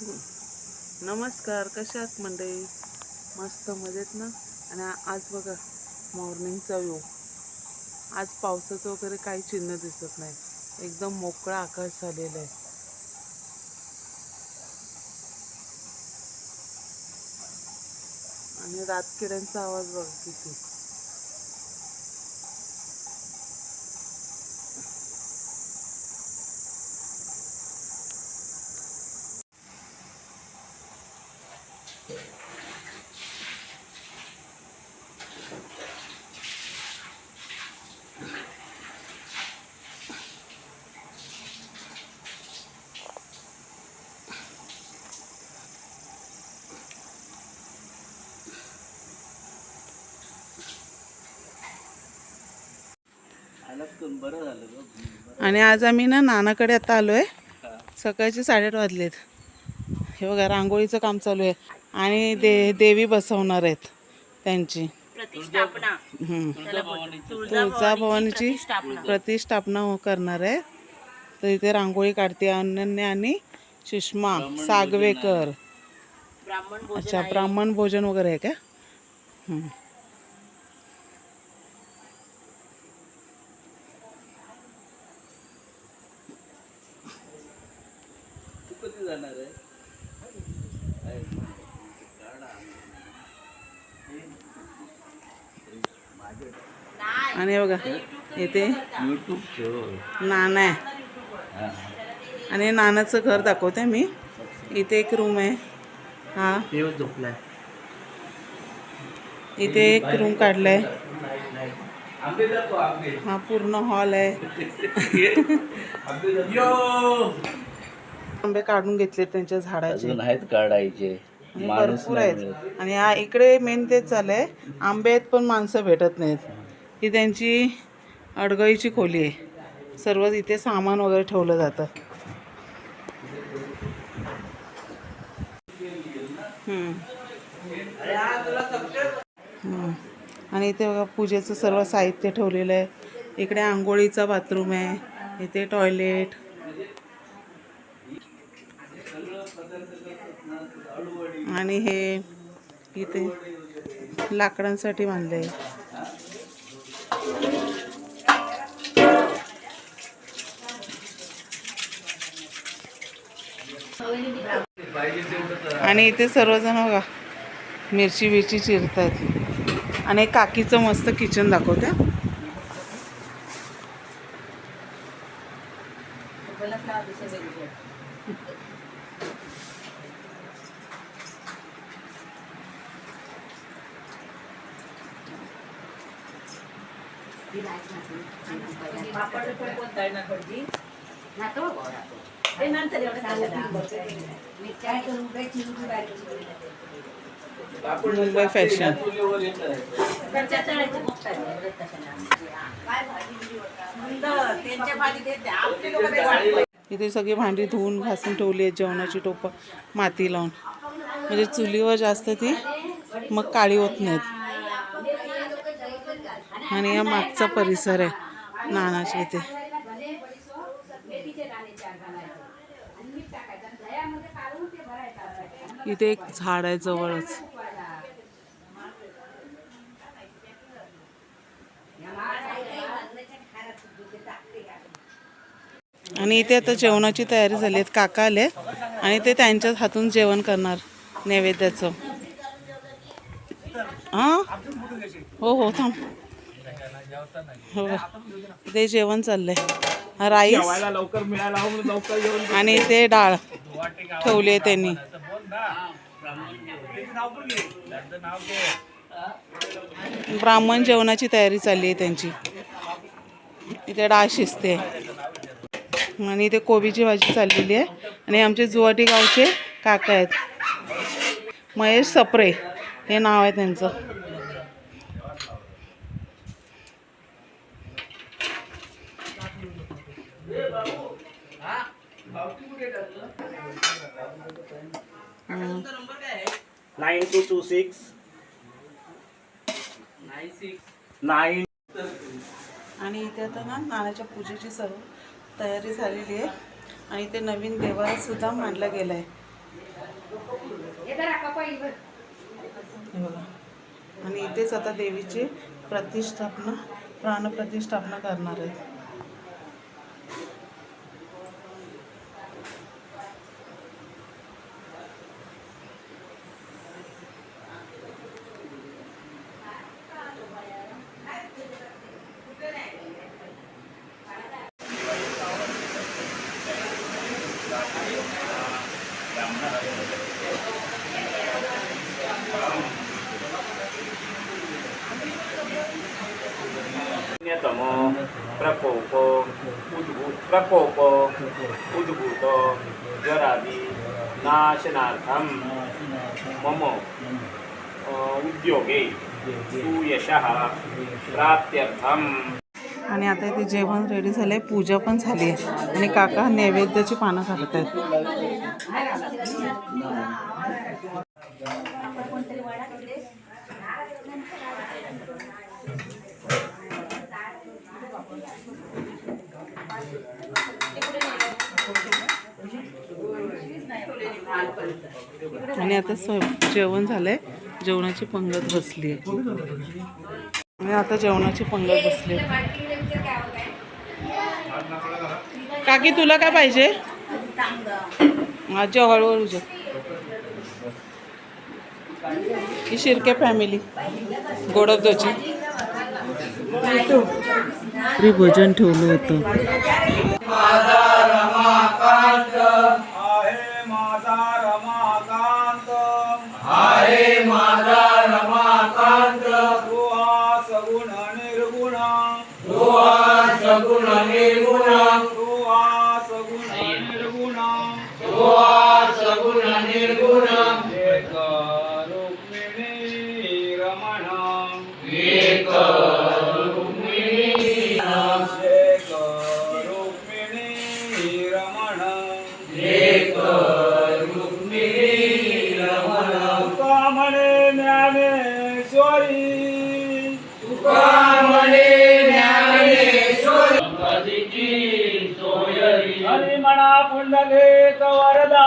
नमस्कार कशा आहात मंडळी? मस्त मजेत ना? आणि आज बघा मॉर्निंगचा व्यू आज पावसाचं वगैरे काही चिन्ह दिसत नाही. एकदम मोकळा आकाश झालेला आहे. आणि रातकिड्यांचा आवाज बघा किती. आणि आज आम्ही ना नानाकडे आता आलो आहे सकाळचे साडेआठ वाजलेत. हे बघा रांगोळीचं काम चालू आहे. आणि दे देवी बसवणार आहेत त्यांची. तुळजाभवानीची. प्रतिष्ठापना हो- करणार आहे. तर इथे रांगोळी काढते अनन्या आणि सुषमा सागवेकर. अच्छा ब्राह्मण भोजन वगैरे आहे का हम्म. तू कधी जाणार आहे आणि हे बघा इथे नाना आहे. आणि नानाचं घर दाखवते मी. इथे एक रूम आहे. हा. झोपलाय. इथे एक रूम काढलाय. हा पूर्ण हॉल आहे. आंबे काढून घेतले त्यांच्या झाडाचे. आहेत काढायचे. भरपूर आहेत. आणि हा इकडे मेन तेच चाललंय आंबे आहेत पण माणसं भेटत नाहीत. ही त्यांची अडगळीची खोली आहे. सर्व इथे सामान वगैरे ठेवलं जातं. आणि इथे बघा पूजेचं सर्व साहित्य ठेवलेलं आहे. इकडे आंघोळीचा बाथरूम आहे. इथे टॉयलेट आणि हे इथे लाकडांसाठी बांधले आणि इथे सर्वजण बघा मिरची बिरची चिरतायत. आणि काकीचं मस्त किचन मुंबई फॅशन इथे सगळी भांडी धुवून घासून ठेवली आहेत जेवणाची टोपं माती लावून. म्हणजे चुलीवर जास्त ती मग काळी होत नाहीत. आणि या मागचा परिसर आहे नानाच्या इथे. इथे एक झाड आहे जवळच. आणि इथे आता जेवणाची तयारी झाली आहे काका आले आणि ते त्यांच्याच हातून जेवण करणार नैवेद्याचं. हां? हो हो थांब. हो. इथे जेवण चाललंय. राईस. लवकर येऊन आणि इथे डाळ ठेवली आहे त्यांनी. ब्राह्मण जेवणाची तयारी चालली आहे त्यांची. इथे डाळ शिजते. आणि इथे कोबीची भाजी चाललेली आहे. आणि आमचे जुवाटी गावचे काका आहेत. महेश सप्रे हे नाव आहे त्यांचं. Nine two two six nine आणि इथे आता ना नानाच्या पूजेची सर्व तयारी झालेली आहे. आणि ते नवीन देवाला सुद्धा मांडला गेला आहे बघा आणि इथेच आता देवीची प्रतिष्ठापना प्राणप्रतिष्ठापना करणार आहेत. अन्यतमो प्रकोपो उद्भूत प्रकोप उद्भूत ज्वरादि नाशनार्थं मम उद्योगे सुयशः प्राप्त्यर्थं आणि आता इथे जेवण रेडी झालं आहे पूजा पण झाली आहे. आणि काका नैवेद्याची पानं खात आहेत. आणि आता स्वयं जेवण झालंय. जेवणाची पंगत बसली आहे. आणि आता जेवणाची पंगत बसली आहे. काकी तुला काय पाहिजे? माझ्या हळूहळू जे. ही शिर्के फॅमिली गोडबदोची भोजन ठेवलं होतं. हरी म्हणा पुंडलेक वरदा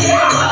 Yeah.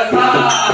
Hare